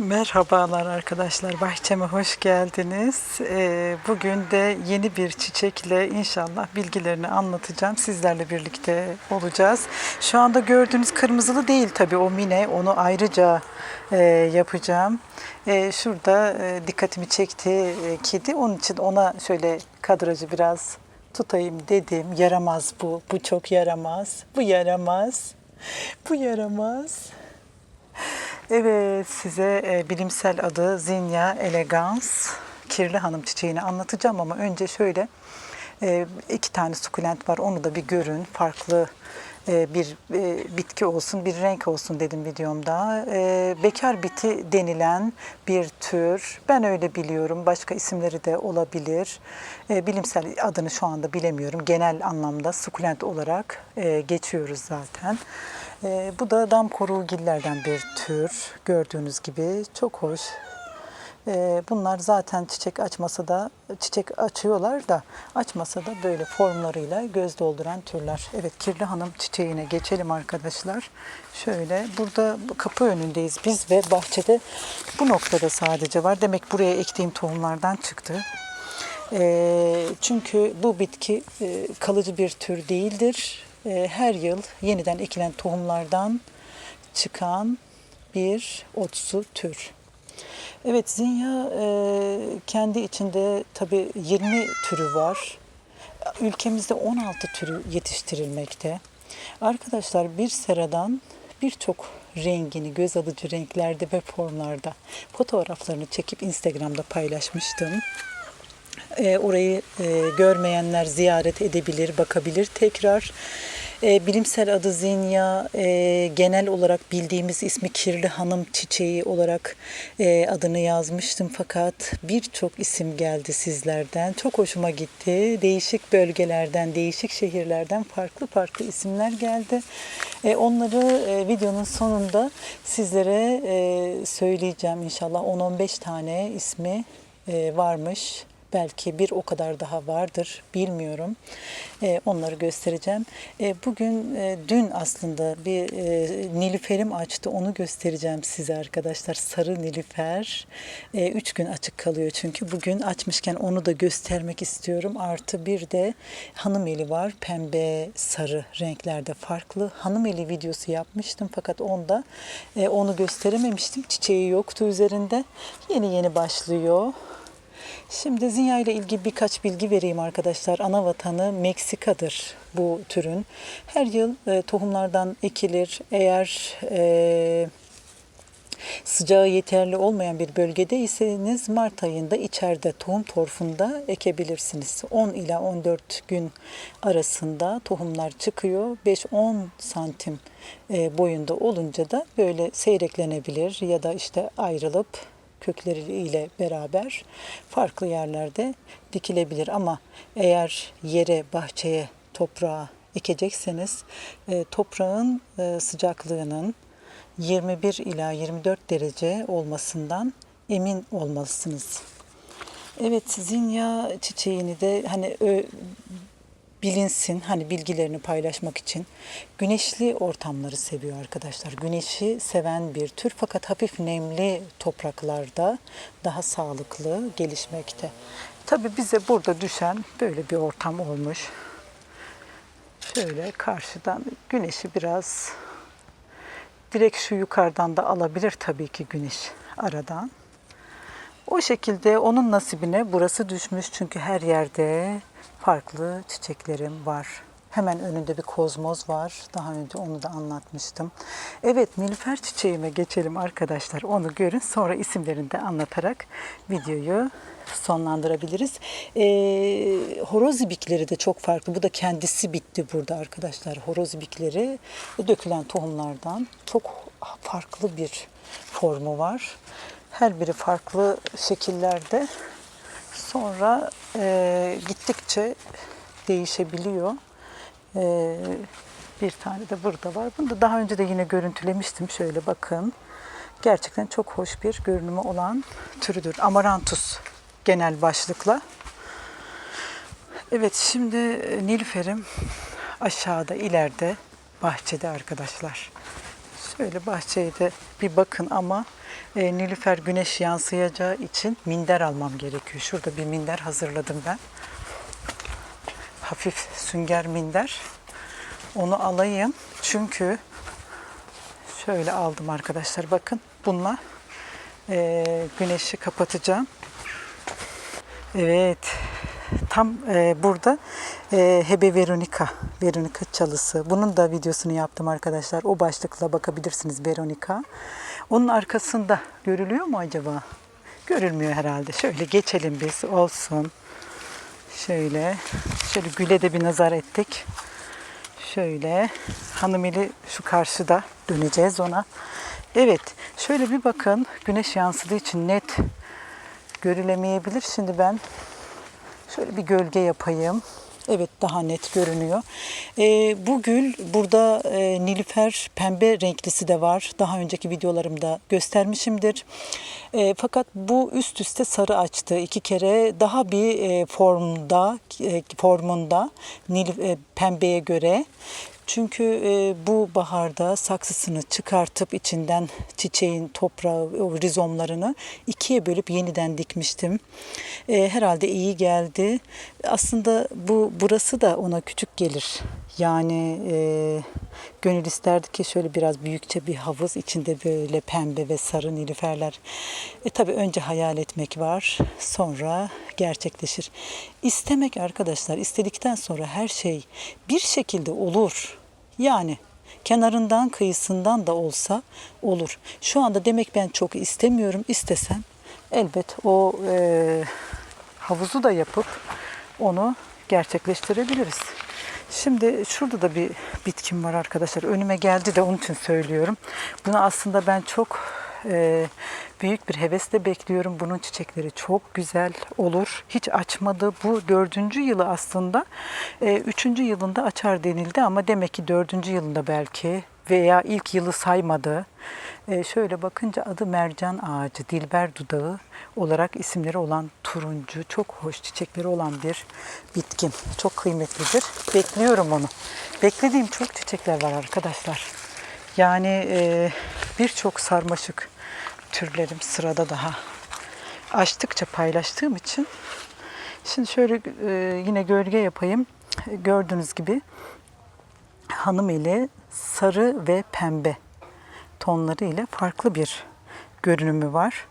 Merhabalar arkadaşlar, bahçeme hoş geldiniz. Ee, Bugün de yeni bir çiçekle inşallah bilgilerini anlatacağım. Sizlerle birlikte olacağız. Şu anda gördüğünüz kırmızılı değil tabii o mine, onu ayrıca e, yapacağım. E, Şurada e, dikkatimi çekti kedi, onun için ona şöyle kadrajı biraz tutayım dedim. Yaramaz bu, bu çok yaramaz, bu yaramaz, bu yaramaz. Evet, size e, bilimsel adı Zinnia elegans, kirli hanım çiçeğini anlatacağım ama önce şöyle e, iki tane sukulent var, onu da bir görün. Farklı bir e, bitki olsun, bir renk olsun dedim videomda. E, bekar biti denilen bir tür. Ben öyle biliyorum. Başka isimleri de olabilir. E, bilimsel adını şu anda bilemiyorum. Genel anlamda sukulent olarak e, geçiyoruz zaten. E, bu da dam korugillerden bir tür. Gördüğünüz gibi çok hoş. E, bunlar zaten çiçek açmasa da çiçek açıyorlar da açmasa da böyle formlarıyla göz dolduran türler. Evet kirli hanım çiçeğine geçelim arkadaşlar. Şöyle burada bu kapı önündeyiz biz ve bahçede bu noktada sadece var. Demek buraya ektiğim tohumlardan çıktı. E, çünkü bu bitki e, kalıcı bir tür değildir. E, her yıl yeniden ekilen tohumlardan çıkan bir otsu tür. Evet zinya e, kendi içinde tabii 20 türü var. Ülkemizde 16 türü yetiştirilmekte. Arkadaşlar bir seradan birçok rengini göz alıcı renklerde ve formlarda fotoğraflarını çekip Instagram'da paylaşmıştım. E, orayı e, görmeyenler ziyaret edebilir, bakabilir tekrar. E, bilimsel adı zinya, e, genel olarak bildiğimiz ismi kirli hanım çiçeği olarak e, adını yazmıştım fakat birçok isim geldi sizlerden. Çok hoşuma gitti. Değişik bölgelerden, değişik şehirlerden farklı farklı isimler geldi. E, onları e, videonun sonunda sizlere e, söyleyeceğim inşallah 10-15 tane ismi e, varmış. Belki bir o kadar daha vardır bilmiyorum. Ee, onları göstereceğim. Ee, bugün e, dün aslında bir e, nilüferim açtı. Onu göstereceğim size arkadaşlar. Sarı nilüfer. E, üç gün açık kalıyor çünkü. Bugün açmışken onu da göstermek istiyorum. Artı bir de hanım eli var. Pembe, sarı renklerde farklı. Hanım eli videosu yapmıştım fakat onda e, onu gösterememiştim. Çiçeği yoktu üzerinde. Yeni yeni başlıyor. Şimdi zinya ile ilgili birkaç bilgi vereyim arkadaşlar. Ana vatanı Meksika'dır bu türün. Her yıl e, tohumlardan ekilir. Eğer e, sıcağı yeterli olmayan bir bölgedeyseniz Mart ayında içeride tohum torfunda ekebilirsiniz. 10 ila 14 gün arasında tohumlar çıkıyor. 5-10 santim e, boyunda olunca da böyle seyreklenebilir ya da işte ayrılıp kökleriyle beraber farklı yerlerde dikilebilir ama eğer yere, bahçeye, toprağa ekecekseniz e, toprağın e, sıcaklığının 21 ila 24 derece olmasından emin olmalısınız. Evet, zinya çiçeğini de hani bilinsin hani bilgilerini paylaşmak için güneşli ortamları seviyor arkadaşlar. Güneşi seven bir tür fakat hafif nemli topraklarda daha sağlıklı gelişmekte. Tabii bize burada düşen böyle bir ortam olmuş. Şöyle karşıdan güneşi biraz direkt şu yukarıdan da alabilir tabii ki güneş aradan. O şekilde onun nasibine burası düşmüş çünkü her yerde farklı çiçeklerim var. Hemen önünde bir kozmoz var. Daha önce onu da anlatmıştım. Evet Nilüfer çiçeğime geçelim arkadaşlar. Onu görün. Sonra isimlerini de anlatarak videoyu sonlandırabiliriz. Ee, horoz ibikleri de çok farklı. Bu da kendisi bitti burada arkadaşlar. Horoz ibikleri dökülen tohumlardan çok farklı bir formu var. Her biri farklı şekillerde. Sonra e, gittikçe değişebiliyor. E, bir tane de burada var. Bunu da daha önce de yine görüntülemiştim. Şöyle bakın. Gerçekten çok hoş bir görünümü olan türüdür. Amarantus genel başlıkla. Evet şimdi Nilüfer'im aşağıda ileride bahçede arkadaşlar. Şöyle bahçeye de bir bakın ama e, Nilüfer güneş yansıyacağı için minder almam gerekiyor. Şurada bir minder hazırladım ben. Hafif sünger minder. Onu alayım çünkü şöyle aldım arkadaşlar bakın bununla e, güneşi kapatacağım. Evet tam e, burada e, Hebe Veronica, Veronica çalısı. Bunun da videosunu yaptım arkadaşlar. O başlıkla bakabilirsiniz Veronica. Onun arkasında görülüyor mu acaba? Görülmüyor herhalde. Şöyle geçelim biz olsun. Şöyle, şöyle güle de bir nazar ettik. Şöyle hanımeli şu karşıda döneceğiz ona. Evet şöyle bir bakın güneş yansıdığı için net görülemeyebilir. Şimdi ben şöyle bir gölge yapayım. Evet daha net görünüyor. Ee, bu gül burada e, nilüfer pembe renklisi de var. Daha önceki videolarımda göstermişimdir. E, fakat bu üst üste sarı açtı. iki kere daha bir e, formda e, formunda nil e, pembeye göre. Çünkü e, bu baharda saksısını çıkartıp içinden çiçeğin toprağı, o rizomlarını ikiye bölüp yeniden dikmiştim. E, herhalde iyi geldi. Aslında bu burası da ona küçük gelir. Yani e, gönül isterdi ki şöyle biraz büyükçe bir havuz içinde böyle pembe ve sarı nilüferler. E tabi önce hayal etmek var sonra gerçekleşir. İstemek arkadaşlar istedikten sonra her şey bir şekilde olur. Yani kenarından kıyısından da olsa olur. Şu anda demek ben çok istemiyorum. İstesem elbet o e, havuzu da yapıp onu gerçekleştirebiliriz. Şimdi şurada da bir bitkim var arkadaşlar. Önüme geldi de onun için söylüyorum. Bunu aslında ben çok e, büyük bir hevesle bekliyorum. Bunun çiçekleri çok güzel olur. Hiç açmadı. Bu dördüncü yılı aslında. E, üçüncü yılında açar denildi ama demek ki dördüncü yılında belki veya ilk yılı saymadı. E, şöyle bakınca adı mercan ağacı, dilber dudağı olarak isimleri olan turuncu, çok hoş çiçekleri olan bir bitkin. Çok kıymetlidir. Bekliyorum onu. Beklediğim çok çiçekler var arkadaşlar. Yani e, birçok sarmaşık türlerim sırada daha. Açtıkça paylaştığım için. Şimdi şöyle e, yine gölge yapayım. Gördüğünüz gibi hanım eli sarı ve pembe tonları ile farklı bir görünümü var.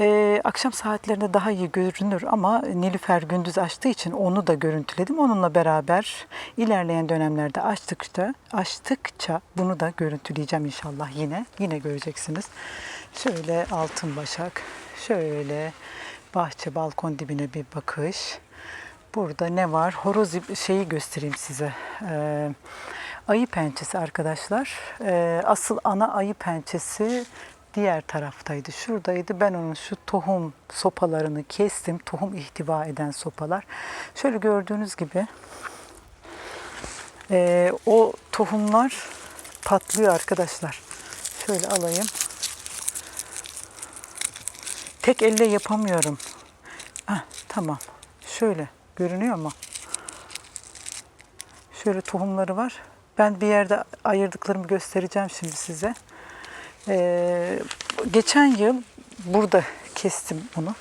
Ee, akşam saatlerinde daha iyi görünür ama Nilüfer gündüz açtığı için onu da görüntüledim. Onunla beraber ilerleyen dönemlerde açtıkça, açtıkça bunu da görüntüleyeceğim inşallah yine. Yine göreceksiniz. Şöyle altın başak, şöyle bahçe balkon dibine bir bakış. Burada ne var? Horoz şeyi göstereyim size. Ee, ayı pençesi arkadaşlar. Ee, asıl ana ayı pençesi diğer taraftaydı. Şuradaydı. Ben onun şu tohum sopalarını kestim. Tohum ihtiva eden sopalar. Şöyle gördüğünüz gibi ee, o tohumlar patlıyor arkadaşlar. Şöyle alayım. Tek elle yapamıyorum. Heh, tamam. Şöyle görünüyor mu? Şöyle tohumları var. Ben bir yerde ayırdıklarımı göstereceğim şimdi size. Ee, geçen yıl burada kestim bunu.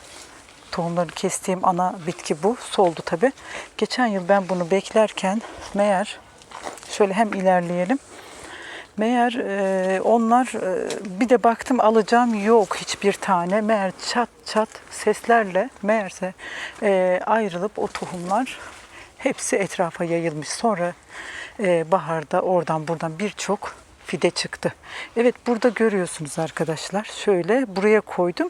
Tohumları kestiğim ana bitki bu. Soldu tabi. Geçen yıl ben bunu beklerken meğer şöyle hem ilerleyelim. Meğer e, onlar e, bir de baktım alacağım yok hiçbir tane. Meğer çat çat seslerle meğerse e, ayrılıp o tohumlar hepsi etrafa yayılmış. Sonra e, baharda oradan buradan birçok fide çıktı. Evet burada görüyorsunuz arkadaşlar. Şöyle buraya koydum.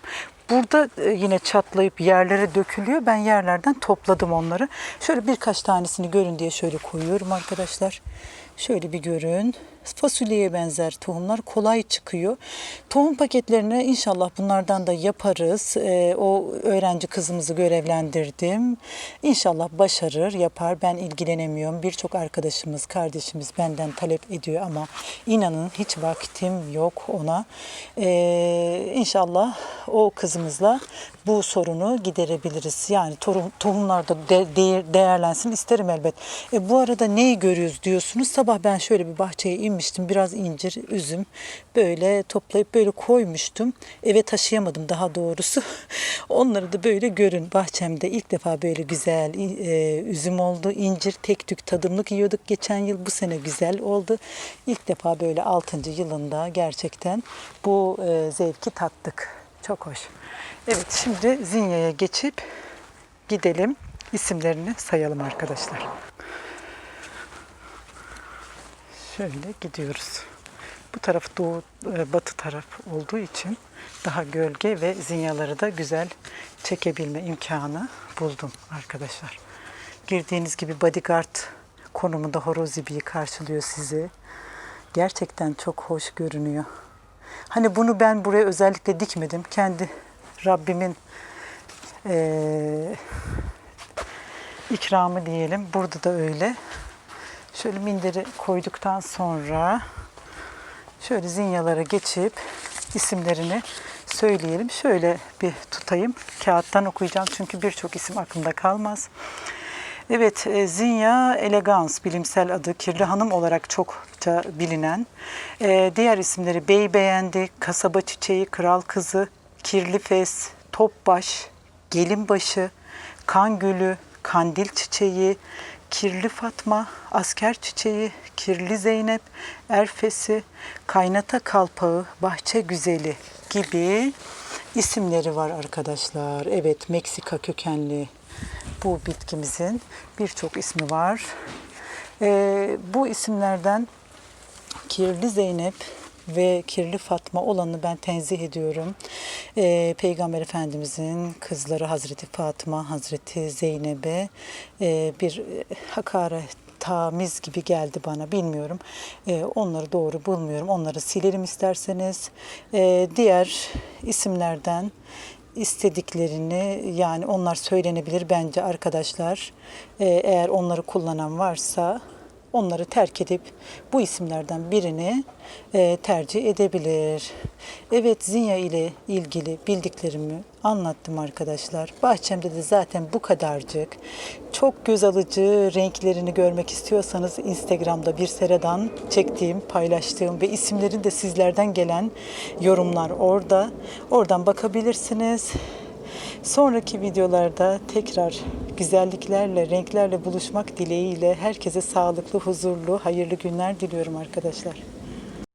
Burada e, yine çatlayıp yerlere dökülüyor. Ben yerlerden topladım onları. Şöyle birkaç tanesini görün diye şöyle koyuyorum arkadaşlar. Şöyle bir görün. Fasulyeye benzer tohumlar kolay çıkıyor. Tohum paketlerini inşallah bunlardan da yaparız. Ee, o öğrenci kızımızı görevlendirdim. İnşallah başarır, yapar. Ben ilgilenemiyorum. Birçok arkadaşımız, kardeşimiz benden talep ediyor ama inanın hiç vaktim yok ona. Ee, inşallah o kızımızla bu sorunu giderebiliriz. Yani tohum, tohumlarda de, değer- değerlensin isterim elbet. E, bu arada neyi görüyoruz diyorsunuz. Sabah ben şöyle bir bahçeye inmiştim. Biraz incir, üzüm böyle toplayıp böyle koymuştum. Eve taşıyamadım daha doğrusu. Onları da böyle görün. Bahçemde ilk defa böyle güzel e, üzüm oldu. İncir tek tük tadımlık yiyorduk geçen yıl. Bu sene güzel oldu. İlk defa böyle 6. yılında gerçekten bu e, zevki tattık. Çok hoş. Evet şimdi Zinya'ya geçip gidelim. İsimlerini sayalım arkadaşlar. Şöyle gidiyoruz. Bu taraf doğu e, batı taraf olduğu için daha gölge ve zinyaları da güzel çekebilme imkanı buldum arkadaşlar. Girdiğiniz gibi bodyguard konumunda horoz ibiği karşılıyor sizi. Gerçekten çok hoş görünüyor. Hani bunu ben buraya özellikle dikmedim. Kendi Rabbimin eee ikramı diyelim. Burada da öyle. Şöyle minderi koyduktan sonra şöyle zinyalara geçip isimlerini söyleyelim. Şöyle bir tutayım. Kağıttan okuyacağım çünkü birçok isim aklımda kalmaz. Evet, e, Zinya elegans bilimsel adı Kirli Hanım olarak çokça bilinen. E, diğer isimleri Bey Beğendi, Kasaba Çiçeği, Kral Kızı, Kirli Fes, Topbaş, Gelinbaşı, Kan Gülü, Kandil Çiçeği, Kirli Fatma, Asker Çiçeği, Kirli Zeynep, Erfesi, Kaynata Kalpağı, Bahçe Güzeli gibi isimleri var arkadaşlar. Evet, Meksika kökenli bu bitkimizin birçok ismi var. Ee, bu isimlerden Kirli Zeynep ve Kirli Fatma olanı ben tenzih ediyorum. Ee, Peygamber Efendimizin kızları Hazreti Fatıma, Hazreti Zeynep'e e, bir e, hakaret tamiz gibi geldi bana bilmiyorum. Ee, onları doğru bulmuyorum. Onları silerim isterseniz. Ee, diğer isimlerden istediklerini yani onlar söylenebilir bence arkadaşlar. Ee, eğer onları kullanan varsa onları terk edip bu isimlerden birini e, tercih edebilir. Evet Zinya ile ilgili bildiklerimi anlattım arkadaşlar. Bahçemde de zaten bu kadarcık. Çok göz alıcı renklerini görmek istiyorsanız Instagram'da bir sereden çektiğim, paylaştığım ve isimlerin de sizlerden gelen yorumlar orada. Oradan bakabilirsiniz. Sonraki videolarda tekrar güzelliklerle, renklerle buluşmak dileğiyle herkese sağlıklı, huzurlu, hayırlı günler diliyorum arkadaşlar.